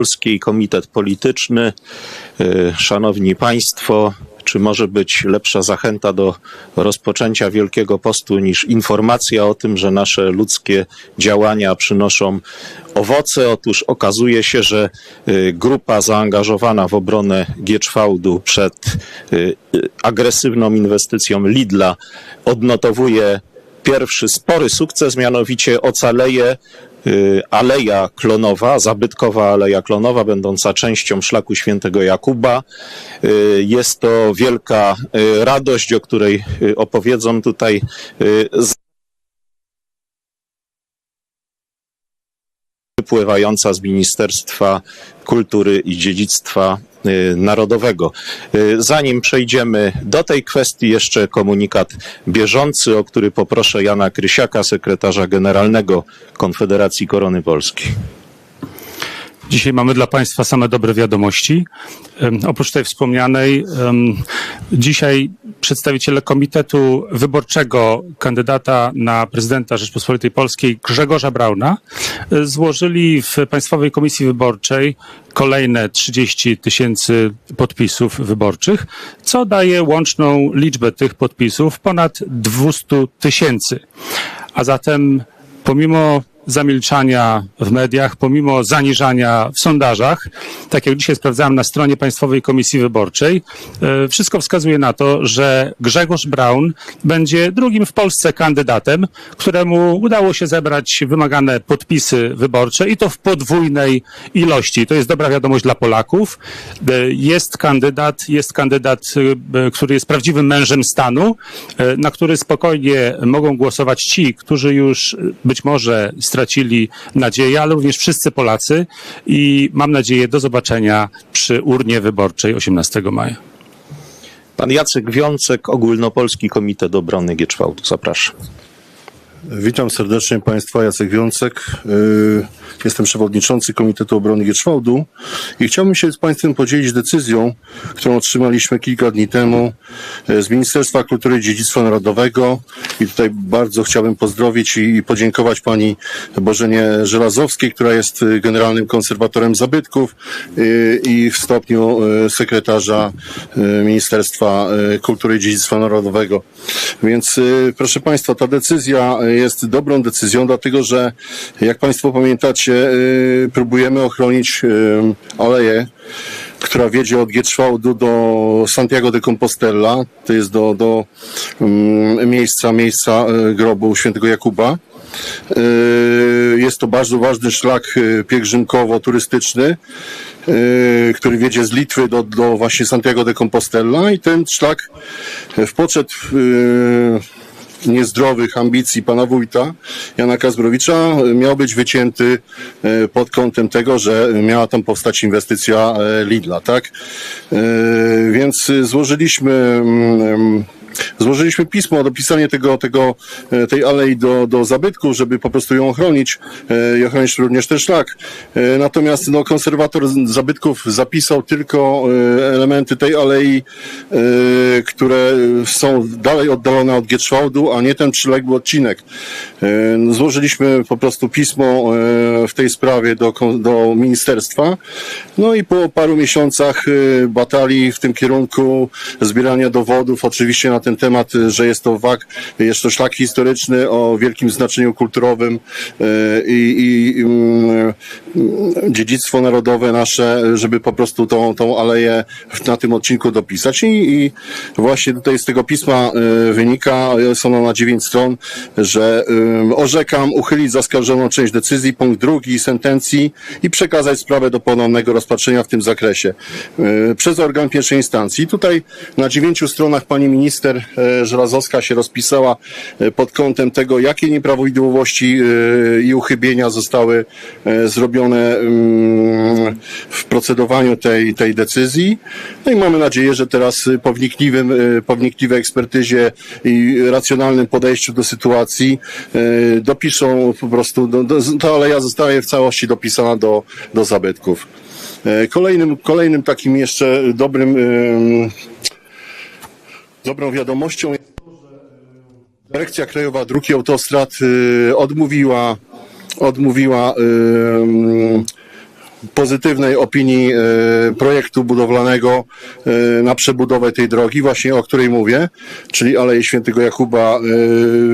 Polskiej Komitet Polityczny. Y, Szanowni Państwo, czy może być lepsza zachęta do rozpoczęcia Wielkiego Postu niż informacja o tym, że nasze ludzkie działania przynoszą owoce? Otóż okazuje się, że y, grupa zaangażowana w obronę Gieczwałdu przed y, agresywną inwestycją Lidla odnotowuje pierwszy spory sukces, mianowicie ocaleje Aleja Klonowa, zabytkowa Aleja Klonowa, będąca częścią szlaku świętego Jakuba. Y, Jest to wielka y, radość, o której y, opowiedzą tutaj y, wypływająca z Ministerstwa Kultury i Dziedzictwa y, Narodowego. Y, Zanim przejdziemy do tej kwestii, jeszcze komunikat bieżący, o który poproszę Jana Krysiaka, sekretarza generalnego Konfederacji Korony Polskiej. Dzisiaj mamy dla Państwa same dobre wiadomości. Oprócz tej wspomnianej, dzisiaj przedstawiciele Komitetu Wyborczego kandydata na prezydenta Rzeczpospolitej Polskiej Grzegorza Brauna e, złożyli w Państwowej Komisji Wyborczej kolejne 30 tysięcy podpisów wyborczych, co daje łączną liczbę tych podpisów ponad 200 tysięcy. A zatem pomimo zamilczania w mediach, pomimo zaniżania w sondażach, tak jak dzisiaj sprawdzałem na stronie Państwowej Komisji Wyborczej, e, wszystko wskazuje na to, że Grzegorz Braun będzie drugim w Polsce kandydatem, któremu udało się zebrać wymagane podpisy wyborcze i to w podwójnej ilości. To jest dobra wiadomość dla Polaków. E, Jest kandydat, jest kandydat, e, który jest prawdziwym mężem stanu, na który spokojnie mogą głosować ci, którzy już być może stracili nadzieję, ale również wszyscy Polacy i mam nadzieję do zobaczenia przy urnie wyborczej 18 maja. Pan Jacek Wiącek, Ogólnopolski Komitet Obrony Gieczwałdu. Zapraszam. Witam serdecznie Państwa, Jacek Wiącek. Yy, Jestem przewodniczący Komitetu Obrony Gieczwałdu i chciałbym się z Państwem podzielić decyzją, którą otrzymaliśmy kilka dni temu e, z Ministerstwa Kultury i Dziedzictwa Narodowego i tutaj bardzo chciałbym pozdrowić i podziękować Pani Bożenie Żelazowskiej, która jest e, generalnym konserwatorem zabytków e, i w stopniu sekretarza Ministerstwa Kultury i Dziedzictwa Narodowego. Więc proszę Państwa, ta decyzja jest dobrą decyzją, dlatego że jak Państwo pamiętacie, y, próbujemy ochronić y, aleję, która wiedzie od Gietrzwałdu do Santiago de Compostela, to jest do, do mm, miejsca, miejsca y, grobu świętego Jakuba. Jest to bardzo ważny szlak pielgrzymkowo-turystyczny, który wiedzie z Litwy do, do właśnie Santiago de Compostela i ten szlak w poczet niezdrowych ambicji pana wójta Jana Kazbrowicza miał być wycięty e, pod kątem tego, że miała tam powstać inwestycja e, Lidla, tak? E, Więc złożyliśmy mm, Złożyliśmy pismo o dopisanie tego, tego, e, tej alei do, do zabytku, żeby po prostu ją ochronić e, i ochronić również ten szlak. E, Natomiast no, konserwator zabytków zapisał tylko elementy tej alei, które są dalej oddalone od Gietrzwałdu, a nie ten przyległy odcinek. Złożyliśmy po prostu pismo w tej sprawie do, do ministerstwa. No i po paru miesiącach batalii w tym kierunku, zbierania dowodów, oczywiście na ten temat, e, że jest to wak, jest to szlak historyczny o wielkim znaczeniu kulturowym e, i, i mm, dziedzictwo narodowe nasze, żeby po prostu tą, tą aleję na tym odcinku dopisać. I, i właśnie tutaj z tego pisma wynika, jest ono na dziewięć stron, że orzekam uchylić zaskarżoną część decyzji, punkt drugi sentencji i przekazać sprawę do ponownego rozpatrzenia w tym zakresie przez organ pierwszej instancji. Tutaj na dziewięciu stronach pani minister e, Żelazowska się rozpisała e, pod kątem tego, jakie nieprawidłowości e, i uchybienia zostały zrobione mm, w procedowaniu tej, tej decyzji. No i mamy nadzieję, że teraz po wnikliwym, po wnikliwej ekspertyzie i racjonalnym podejściu do sytuacji dopiszą po prostu, do, do, ta aleja zostaje w całości dopisana do, do zabytków. Kolejnym, kolejnym takim jeszcze dobrym, ym, dobrą wiadomością jest to, że y, Dyrekcja Krajowa Dróg i Autostrad y, odmówiła, odmówiła ym, pozytywnej opinii e, projektu budowlanego e, na przebudowę tej drogi, właśnie o której mówię, czyli Aleje Świętego Jakuba,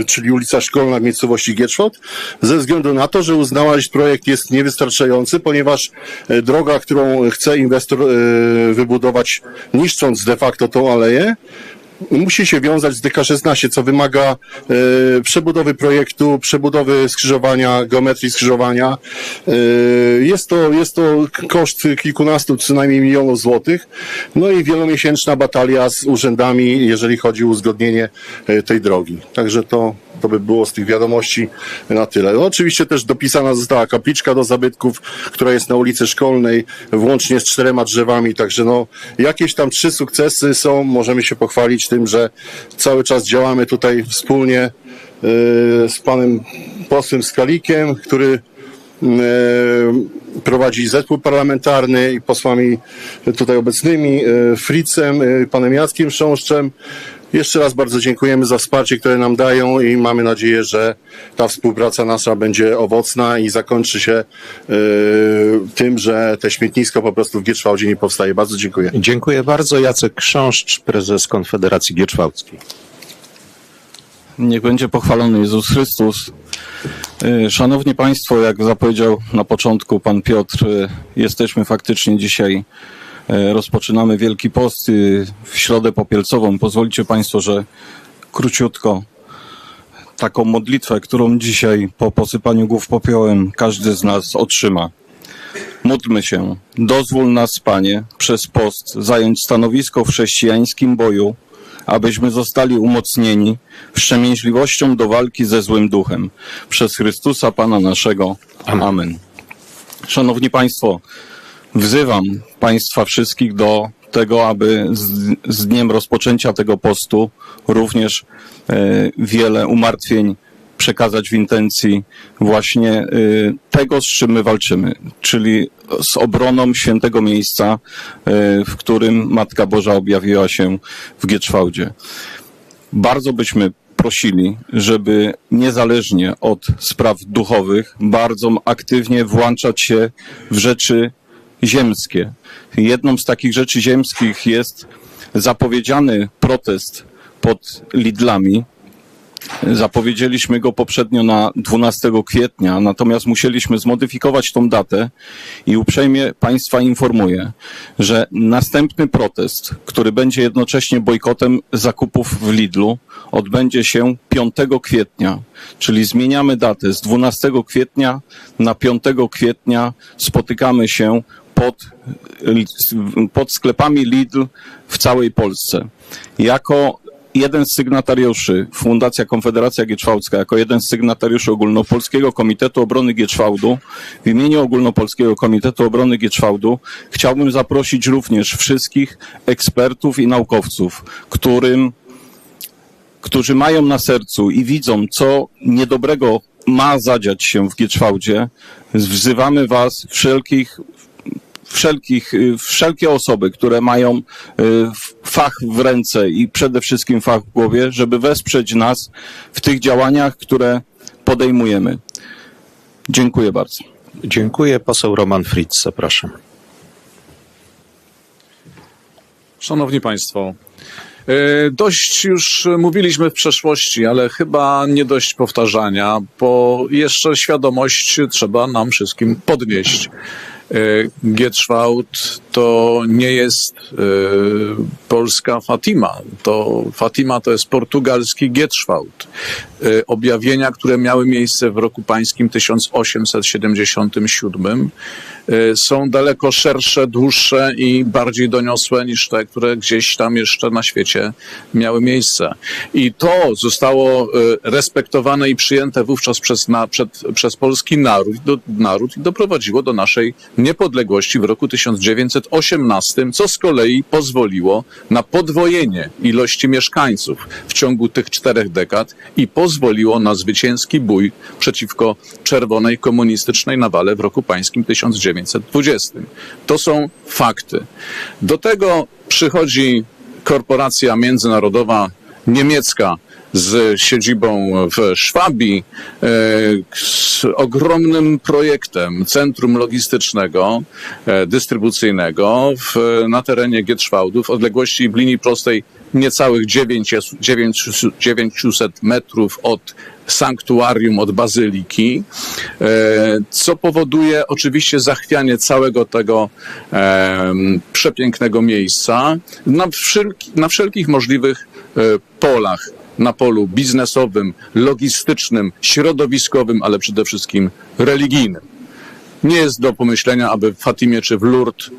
e, czyli ulica Szkolna w miejscowości Gietrzwot, ze względu na to, że uznała, że projekt jest niewystarczający, ponieważ e, droga, którą chce inwestor e, wybudować, niszcząc de facto tą aleję, musi się wiązać z DK16, co wymaga e, przebudowy projektu, przebudowy skrzyżowania, geometrii skrzyżowania. E, jest, to, jest to koszt kilkunastu co najmniej milionów złotych. No i wielomiesięczna batalia z urzędami, jeżeli chodzi o uzgodnienie e, tej drogi. Także to, to by było z tych wiadomości na tyle. No, oczywiście też dopisana została kapliczka do zabytków, która jest na ulicy Szkolnej, włącznie z czterema drzewami, także no, jakieś tam trzy sukcesy są, możemy się pochwalić tym, że cały czas działamy tutaj wspólnie e, z panem posłem Skalikiem, który e, prowadzi zespół parlamentarny i posłami tutaj obecnymi, e, Fritzem, panem Jackiem Sząszczem. Jeszcze raz bardzo dziękujemy za wsparcie, które nam dają i mamy nadzieję, że ta współpraca nasza będzie owocna i zakończy się e, tym, że te śmietnisko po prostu w Gietrzwałdzie nie powstaje. Bardzo dziękuję. Dziękuję bardzo. Jacek Krząszcz, prezes Konfederacji Gietrzwałdzkiej. Niech będzie pochwalony Jezus Chrystus. Y, Szanowni Państwo, jak zapowiedział na początku Pan Piotr, y, jesteśmy faktycznie dzisiaj, rozpoczynamy Wielki Post y, w Środę Popielcową. Pozwolicie Państwo, że króciutko taką modlitwę, którą dzisiaj po posypaniu głów popiołem każdy z nas otrzyma. Módlmy się. Dozwól nas, Panie, przez post zająć stanowisko w chrześcijańskim boju, abyśmy zostali umocnieni wstrzemięźliwością do walki ze złym duchem. Przez Chrystusa Pana naszego. Amen. Szanowni Państwo, wzywam Państwa wszystkich do tego, aby z, z dniem rozpoczęcia tego postu również e, wiele umartwień przekazać w intencji właśnie y, tego, z czym my walczymy, czyli z obroną świętego miejsca, y, w którym Matka Boża objawiła się w Gietrzwałdzie. Bardzo byśmy prosili, żeby niezależnie od spraw duchowych bardzo aktywnie włączać się w rzeczy ziemskie. Jedną z takich rzeczy ziemskich jest zapowiedziany protest pod Lidlami, Zapowiedzieliśmy go poprzednio na 12 kwietnia, natomiast musieliśmy zmodyfikować tą datę i uprzejmie Państwa informuję, że następny protest, który będzie jednocześnie bojkotem zakupów w Lidlu, odbędzie się 5 kwietnia, czyli zmieniamy datę z 12 kwietnia na 5 kwietnia spotykamy się pod, pod sklepami Lidl w całej Polsce. Jako jeden z sygnatariuszy, Fundacja Konfederacja Gietrzwałdzka, jako jeden z sygnatariuszy Ogólnopolskiego Komitetu Obrony Gietrzwałdu, w imieniu Ogólnopolskiego Komitetu Obrony Gietrzwałdu chciałbym zaprosić również wszystkich ekspertów i naukowców, którym, którzy mają na sercu i widzą, co niedobrego ma zadziać się w Gietrzwałdzie. Wzywamy Was wszelkich wszelkich, y, wszelkie osoby, które mają y, fach w ręce i przede wszystkim fach w głowie, żeby wesprzeć nas w tych działaniach, które podejmujemy. Dziękuję bardzo. Dziękuję. Poseł Roman Fritz, zapraszam. Szanowni Państwo, e, dość już mówiliśmy w przeszłości, ale chyba nie dość powtarzania, bo jeszcze świadomość trzeba nam wszystkim podnieść. E, Gietrzwałd to nie jest e, polska Fatima. To Fatima to jest portugalski Gietrzwałd. E, Objawienia, które miały miejsce w roku pańskim 1877 e, są daleko szersze, dłuższe i bardziej doniosłe niż te, które gdzieś tam jeszcze na świecie miały miejsce. I to zostało respektowane i przyjęte wówczas przez, na, przed, przez polski naród, do, naród i doprowadziło do naszej niepodległości w roku 1918, co z kolei pozwoliło na podwojenie ilości mieszkańców w ciągu tych czterech dekad i pozwoliło na zwycięski bój przeciwko czerwonej komunistycznej nawale w roku pańskim 1920. To są fakty. Do tego przychodzi korporacja międzynarodowa niemiecka z siedzibą w Szwabii, e, z ogromnym projektem centrum logistycznego, e, dystrybucyjnego w, na terenie Gietrzwałdu w odległości w linii prostej niecałych 9, 900 metrów od sanktuarium, od bazyliki, e, co powoduje oczywiście zachwianie całego tego przepięknego miejsca na, wszelki, na wszelkich możliwych polach. Na polu biznesowym, logistycznym, środowiskowym, ale przede wszystkim religijnym. Nie jest do pomyślenia, aby w Fatimie czy w Lourdes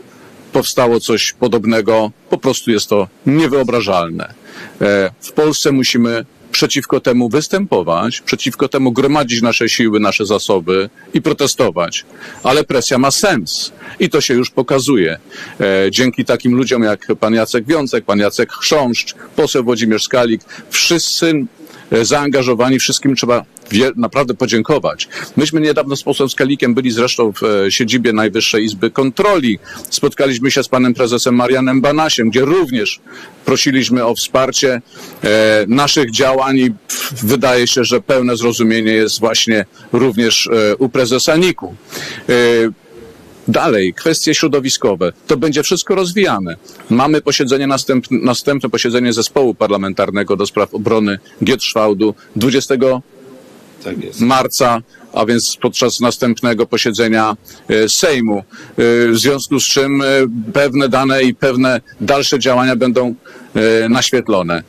powstało coś podobnego. Po prostu jest to niewyobrażalne. E, W Polsce musimy przeciwko temu występować, przeciwko temu gromadzić nasze siły, nasze zasoby i protestować. Ale presja ma sens i to się już pokazuje. E, Dzięki takim ludziom jak pan Jacek Wiącek, pan Jacek Chrząszcz, poseł Włodzimierz Skalik, wszyscy zaangażowani, wszystkim trzeba naprawdę podziękować. Myśmy niedawno z posłem Skalikiem byli zresztą w e, siedzibie Najwyższej Izby Kontroli. Spotkaliśmy się z panem prezesem Marianem Banasiem, gdzie również prosiliśmy o wsparcie e, naszych działań i wydaje się, że pełne zrozumienie jest właśnie również e, u prezesa NIK-u. Dalej, kwestie środowiskowe. To będzie wszystko rozwijane. Mamy posiedzenie następne, następne posiedzenie zespołu parlamentarnego do spraw obrony Gietrzwałdu 20 marca, a więc podczas następnego posiedzenia e, Sejmu. E, W związku z czym e, pewne dane i pewne dalsze działania będą naświetlone.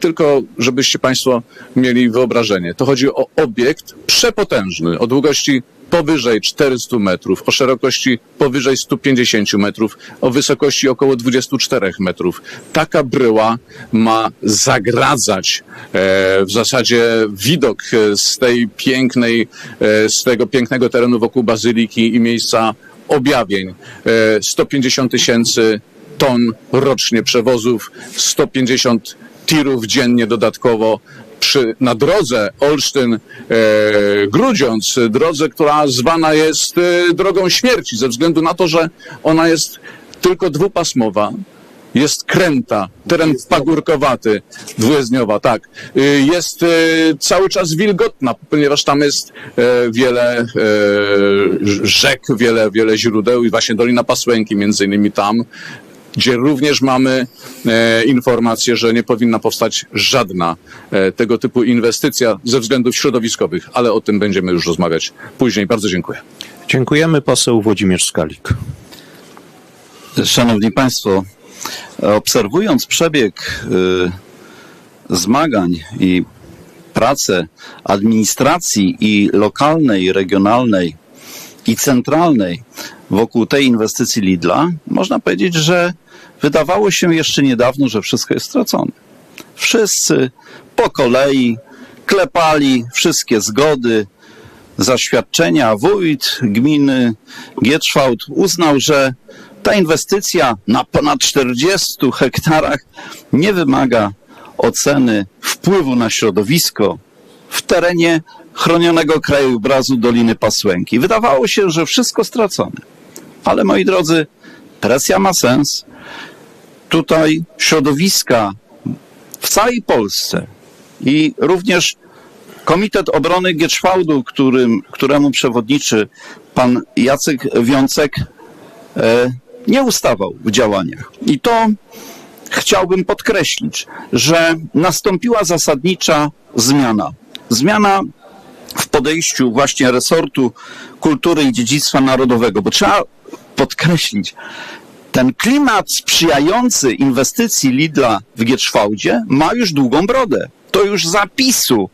Tylko, żebyście Państwo mieli wyobrażenie. To chodzi o obiekt przepotężny, o długości powyżej 400 metrów, o szerokości powyżej 150 metrów, o wysokości około 24 metrów. Taka bryła ma zagradzać e, w zasadzie widok e, z tej pięknej, e, z tego pięknego terenu wokół bazyliki i miejsca objawień. E, 150 tysięcy ton rocznie przewozów, 150 tirów dziennie dodatkowo przy, na drodze Olsztyn-Grudziądz, drodze, która zwana jest e, drogą śmierci, ze względu na to, że ona jest tylko dwupasmowa, jest kręta, teren pagórkowaty, dwujezdniowa, tak. Y, Jest e, cały czas wilgotna, ponieważ tam jest e, wiele e, rzek, wiele, wiele źródeł i właśnie Dolina Pasłęki między innymi tam, gdzie również mamy e, informację, że nie powinna powstać żadna e, tego typu inwestycja ze względów środowiskowych, ale o tym będziemy już rozmawiać później. Bardzo dziękuję. Dziękujemy poseł Włodzimierz Skalik. Szanowni Państwo, obserwując przebieg y, zmagań i pracę administracji i lokalnej, i regionalnej, i centralnej wokół tej inwestycji Lidla, można powiedzieć, że wydawało się jeszcze niedawno, że wszystko jest stracone. Wszyscy po kolei klepali wszystkie zgody, zaświadczenia. Wójt gminy Gietrzwałd uznał, że ta inwestycja na ponad 40 hektarach nie wymaga oceny wpływu na środowisko w terenie chronionego krajobrazu Doliny Pasłęki. Wydawało się, że wszystko stracone. Ale moi drodzy, presja ma sens. Tutaj środowiska w całej Polsce i również Komitet Obrony Gietrzwałdu, którym, któremu przewodniczy pan Jacek Wiącek, e, nie ustawał w działaniach. I to chciałbym podkreślić, że nastąpiła zasadnicza zmiana. Zmiana w podejściu właśnie resortu kultury i dziedzictwa narodowego, bo trzeba podkreślić, ten klimat sprzyjający inwestycji Lidla w Gietrzwałdzie ma już długą brodę. To już zapisu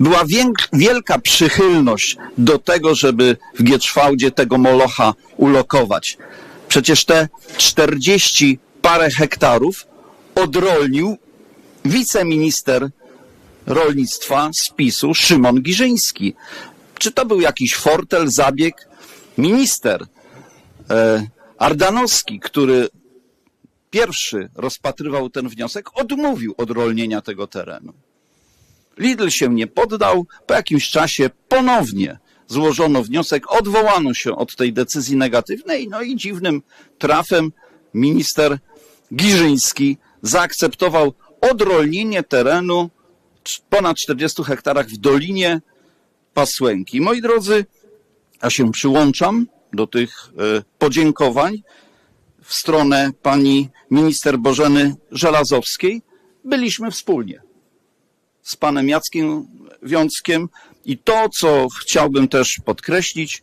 była wielka przychylność do tego, żeby w Gietrzwałdzie tego molocha ulokować. Przecież te 40 parę hektarów odrolnił wiceminister rolnictwa z PiSu Szymon Giżyński. Czy to był jakiś fortel, zabieg? Minister e, Ardanowski, który pierwszy rozpatrywał ten wniosek, odmówił odrolnienia tego terenu. Lidl się nie poddał, po jakimś czasie ponownie złożono wniosek, odwołano się od tej decyzji negatywnej, no i dziwnym trafem minister Giżyński zaakceptował odrolnienie terenu ponad 40 hektarach w Dolinie Pasłęki. Moi drodzy, ja się przyłączam do tych e, podziękowań w stronę pani minister Bożeny Żelazowskiej. Byliśmy wspólnie z panem Jackiem Wiąckiem i to, co chciałbym też podkreślić,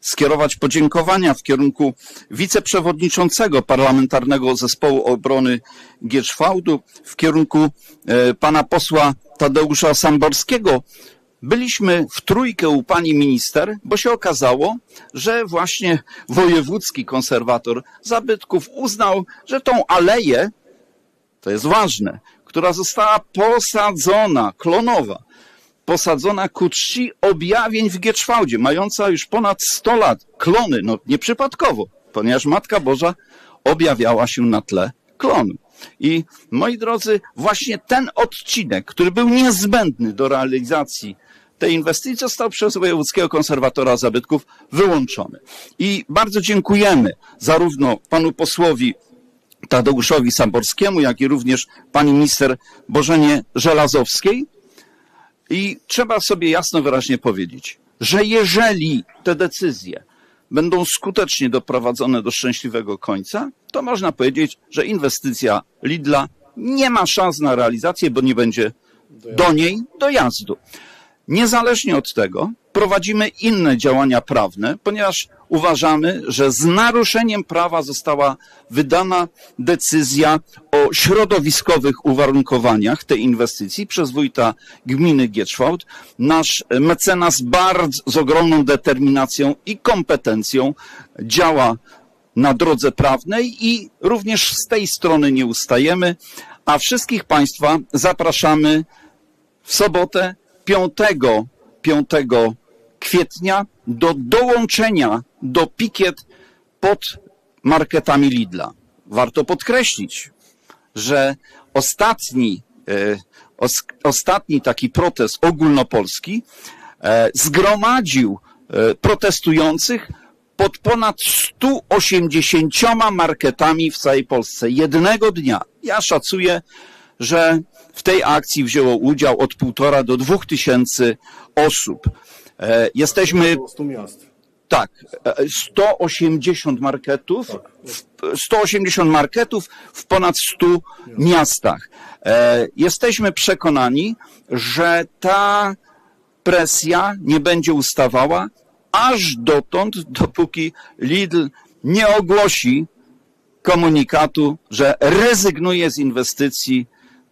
skierować podziękowania w kierunku wiceprzewodniczącego Parlamentarnego Zespołu Obrony Gietrzwałdu, w kierunku e, pana posła Tadeusza Samborskiego. Byliśmy w trójkę u pani minister, bo się okazało, że właśnie wojewódzki konserwator zabytków uznał, że tą aleję, to jest ważne, która została posadzona, klonowa, posadzona ku czci objawień w Gietrzwałdzie, mająca już ponad 100 lat. Klony, no nieprzypadkowo, ponieważ Matka Boża objawiała się na tle klonu. I moi drodzy, właśnie ten odcinek, który był niezbędny do realizacji tej inwestycji, został przez Wojewódzkiego Konserwatora Zabytków wyłączony. I bardzo dziękujemy zarówno panu posłowi Tadeuszowi Samborskiemu, jak i również pani minister Bożenie Żelazowskiej, i trzeba sobie jasno wyraźnie powiedzieć, że jeżeli te decyzje będą skutecznie doprowadzone do szczęśliwego końca, to można powiedzieć, że inwestycja Lidla nie ma szans na realizację, bo nie będzie do niej dojazdu. Niezależnie od tego prowadzimy inne działania prawne, ponieważ uważamy, że z naruszeniem prawa została wydana decyzja o środowiskowych uwarunkowaniach tej inwestycji przez wójta gminy Gietrzwałd. Nasz mecenas bardzo z ogromną determinacją i kompetencją działa na drodze prawnej i również z tej strony nie ustajemy, a wszystkich Państwa zapraszamy w sobotę 5, 5 kwietnia do dołączenia do pikiet pod marketami Lidla. Warto podkreślić, że ostatni, e, os, ostatni taki protest ogólnopolski e, zgromadził e, protestujących pod ponad 180 marketami w całej Polsce jednego dnia. Ja szacuję, że w tej akcji wzięło udział od półtora do dwóch tysięcy osób. E, Jesteśmy 100 miast. tak, e, 180 marketów, w- 180 marketów w ponad 100 miastach. E, Jesteśmy przekonani, że ta presja nie będzie ustawała aż dotąd, dopóki Lidl nie ogłosi komunikatu, że rezygnuje z inwestycji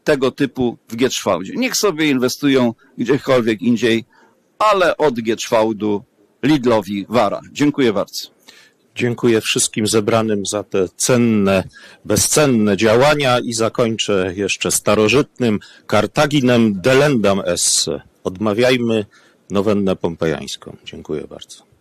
tego typu w Gietrzwałdzie. Niech sobie inwestują gdziekolwiek indziej, ale od Gietrzwałdu Lidlowi wara. Dziękuję bardzo. Dziękuję wszystkim zebranym za te cenne, bezcenne działania i zakończę jeszcze starożytnym Kartaginem delendam esse. Odmawiajmy nowennę pompejańską. Dziękuję bardzo.